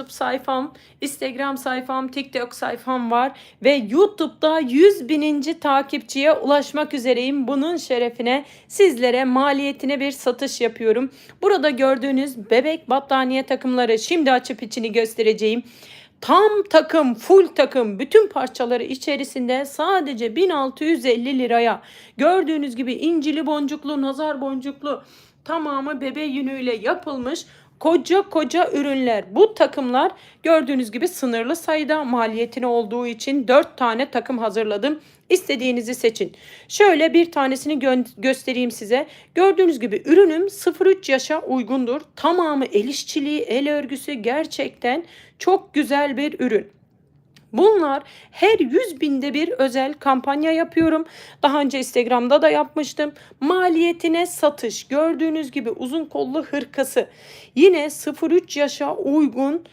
YouTube sayfam, Instagram sayfam, TikTok sayfam var ve YouTube'da 100 bininci takipçiye ulaşmak üzereyim. Bunun şerefine sizlere maliyetine bir satış yapıyorum. Burada gördüğünüz bebek battaniye takımları şimdi açıp içini göstereceğim. Tam takım, full takım, bütün parçaları içerisinde sadece 1650 liraya. Gördüğünüz gibi incili boncuklu, nazar boncuklu, tamamı bebe yünüyle yapılmış koca koca ürünler. Bu takımlar gördüğünüz gibi sınırlı sayıda maliyetine olduğu için 4 tane takım hazırladım. İstediğinizi seçin. Şöyle bir tanesini gö- göstereyim size. Gördüğünüz gibi ürünüm 0-3 yaşa uygundur. Tamamı el işçiliği, el örgüsü gerçekten çok güzel bir ürün. Bunlar her 100 binde bir özel kampanya yapıyorum. Daha önce Instagram'da da yapmıştım. Maliyetine satış. Gördüğünüz gibi uzun kollu hırkası. Yine 0-3 yaşa uygun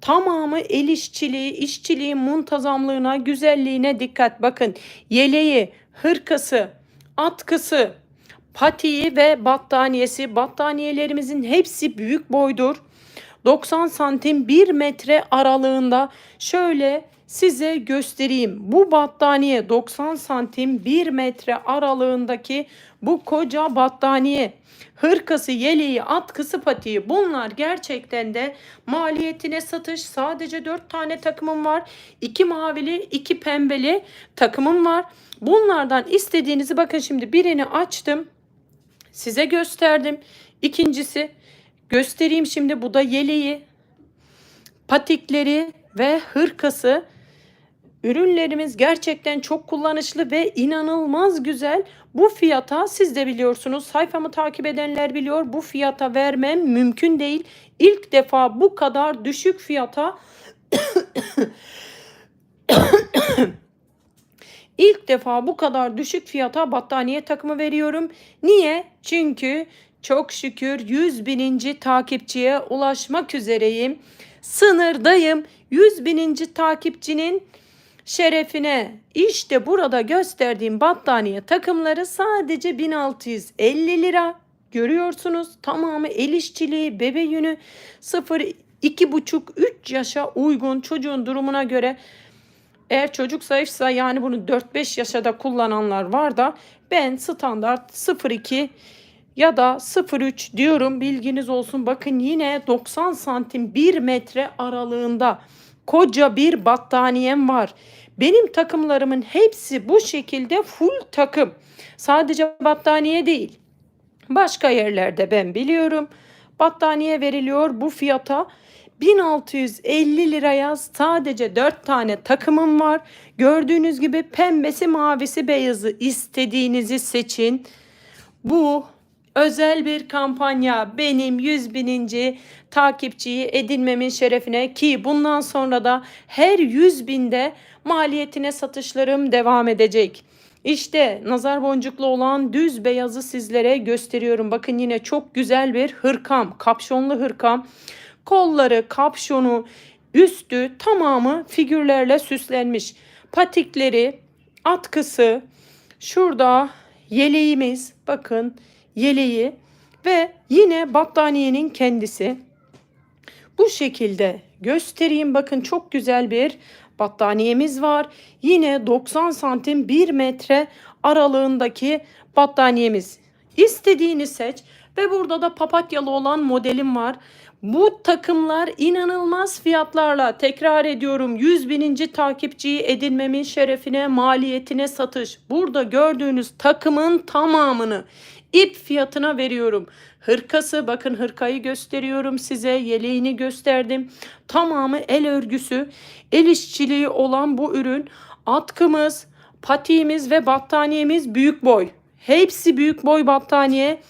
tamamı el işçiliği, işçiliği muntazamlığına, güzelliğine dikkat. Bakın yeleği, hırkası, atkısı, patiği ve battaniyesi. Battaniyelerimizin hepsi büyük boydur. 90 santim 1 metre aralığında şöyle size göstereyim. Bu battaniye 90 santim 1 metre aralığındaki bu koca battaniye. Hırkası, yeleği, atkısı, patiği bunlar gerçekten de maliyetine satış. Sadece 4 tane takımım var. 2 mavili, 2 pembeli takımım var. Bunlardan istediğinizi bakın şimdi birini açtım. Size gösterdim. İkincisi göstereyim şimdi bu da yeleği, patikleri ve hırkası. Ürünlerimiz gerçekten çok kullanışlı ve inanılmaz güzel. Bu fiyata siz de biliyorsunuz sayfamı takip edenler biliyor bu fiyata vermem mümkün değil. İlk defa bu kadar düşük fiyata İlk defa bu kadar düşük fiyata battaniye takımı veriyorum. Niye? Çünkü çok şükür 100 bininci takipçiye ulaşmak üzereyim. Sınırdayım. 100 bininci takipçinin şerefine işte burada gösterdiğim battaniye takımları sadece 1650 lira. Görüyorsunuz tamamı el işçiliği, bebe yünü 0 2,5-3 yaşa uygun çocuğun durumuna göre eğer çocuk zayıfsa yani bunu 4-5 yaşada kullananlar var da ben standart 0,2 ya da 0,3 diyorum bilginiz olsun. Bakın yine 90 santim 1 metre aralığında koca bir battaniyem var. Benim takımlarımın hepsi bu şekilde full takım. Sadece battaniye değil. Başka yerlerde ben biliyorum. Battaniye veriliyor bu fiyata. 1650 liraya sadece 4 tane takımım var. Gördüğünüz gibi pembesi, mavisi, beyazı istediğinizi seçin. Bu özel bir kampanya benim 100 bininci takipçiyi edinmemin şerefine ki bundan sonra da her 100 binde maliyetine satışlarım devam edecek. İşte nazar boncuklu olan düz beyazı sizlere gösteriyorum. Bakın yine çok güzel bir hırkam, kapşonlu hırkam. Kolları, kapşonu, üstü tamamı figürlerle süslenmiş. Patikleri, atkısı, şurada yeleğimiz bakın yeleği ve yine battaniyenin kendisi. Bu şekilde göstereyim. Bakın çok güzel bir battaniyemiz var. Yine 90 santim 1 metre aralığındaki battaniyemiz. İstediğini seç ve burada da papatyalı olan modelim var. Bu takımlar inanılmaz fiyatlarla tekrar ediyorum 100 bininci takipçiyi edinmemin şerefine maliyetine satış. Burada gördüğünüz takımın tamamını ip fiyatına veriyorum. Hırkası bakın hırkayı gösteriyorum size yeleğini gösterdim. Tamamı el örgüsü el işçiliği olan bu ürün atkımız patiğimiz ve battaniyemiz büyük boy. Hepsi büyük boy battaniye.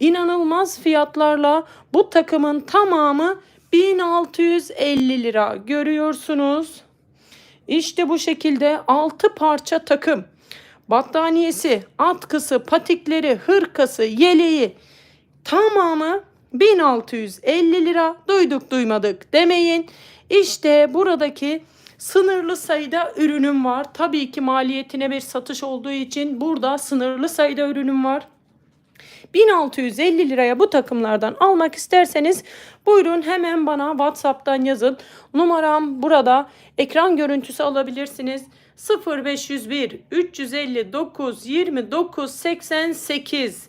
İnanılmaz fiyatlarla bu takımın tamamı 1650 lira görüyorsunuz. İşte bu şekilde 6 parça takım. Battaniyesi, atkısı, patikleri, hırkası, yeleği tamamı 1650 lira. Duyduk duymadık demeyin. İşte buradaki sınırlı sayıda ürünüm var. Tabii ki maliyetine bir satış olduğu için burada sınırlı sayıda ürünüm var. 1650 liraya bu takımlardan almak isterseniz buyurun hemen bana WhatsApp'tan yazın. Numaram burada. Ekran görüntüsü alabilirsiniz. 0501 359 29 88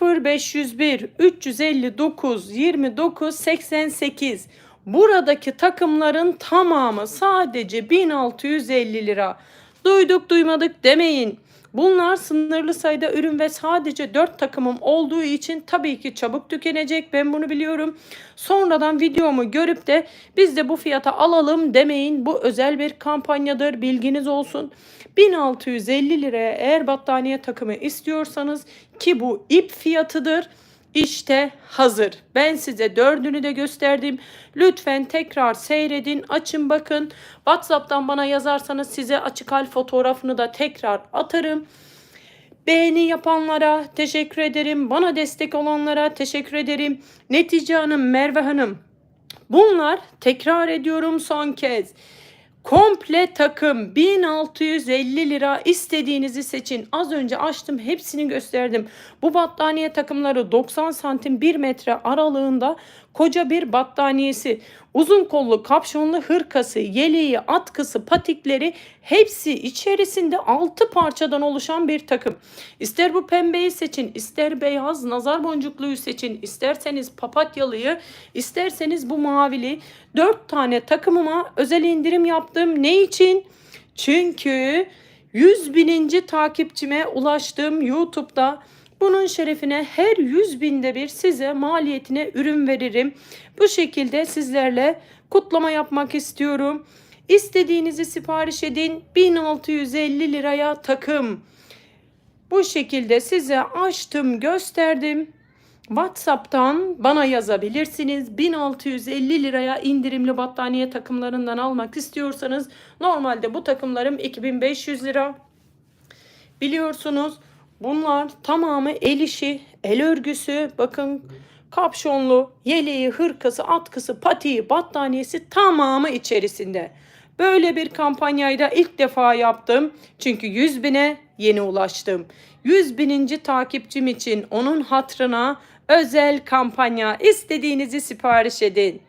0501 359 29 88 Buradaki takımların tamamı sadece 1650 lira. Duyduk duymadık demeyin. Bunlar sınırlı sayıda ürün ve sadece 4 takımım olduğu için tabii ki çabuk tükenecek. Ben bunu biliyorum. Sonradan videomu görüp de biz de bu fiyata alalım demeyin. Bu özel bir kampanyadır. Bilginiz olsun. 1650 liraya eğer battaniye takımı istiyorsanız ki bu ip fiyatıdır. İşte hazır. Ben size dördünü de gösterdim. Lütfen tekrar seyredin, açın bakın. WhatsApp'tan bana yazarsanız size açık hal fotoğrafını da tekrar atarım. Beğeni yapanlara teşekkür ederim. Bana destek olanlara teşekkür ederim. Netice Hanım, Merve Hanım. Bunlar tekrar ediyorum son kez. Komple takım 1650 lira istediğinizi seçin. Az önce açtım hepsini gösterdim. Bu battaniye takımları 90 santim 1 metre aralığında koca bir battaniyesi. Uzun kollu kapşonlu hırkası, yeleği, atkısı, patikleri hepsi içerisinde 6 parçadan oluşan bir takım. İster bu pembeyi seçin, ister beyaz nazar boncukluyu seçin, isterseniz papatyalıyı, isterseniz bu mavili. 4 tane takımıma özel indirim yaptım. Ne için? Çünkü 100 bininci takipçime ulaştım YouTube'da. Bunun şerefine her 100 binde bir size maliyetine ürün veririm. Bu şekilde sizlerle kutlama yapmak istiyorum. İstediğinizi sipariş edin. 1650 liraya takım. Bu şekilde size açtım, gösterdim. WhatsApp'tan bana yazabilirsiniz. 1650 liraya indirimli battaniye takımlarından almak istiyorsanız normalde bu takımlarım 2500 lira. Biliyorsunuz bunlar tamamı el işi, el örgüsü. Bakın kapşonlu, yeleği, hırkası, atkısı, patiği, battaniyesi tamamı içerisinde. Böyle bir kampanyayı da ilk defa yaptım. Çünkü 100 bine yeni ulaştım. 100 bininci takipçim için onun hatrına özel kampanya istediğinizi sipariş edin.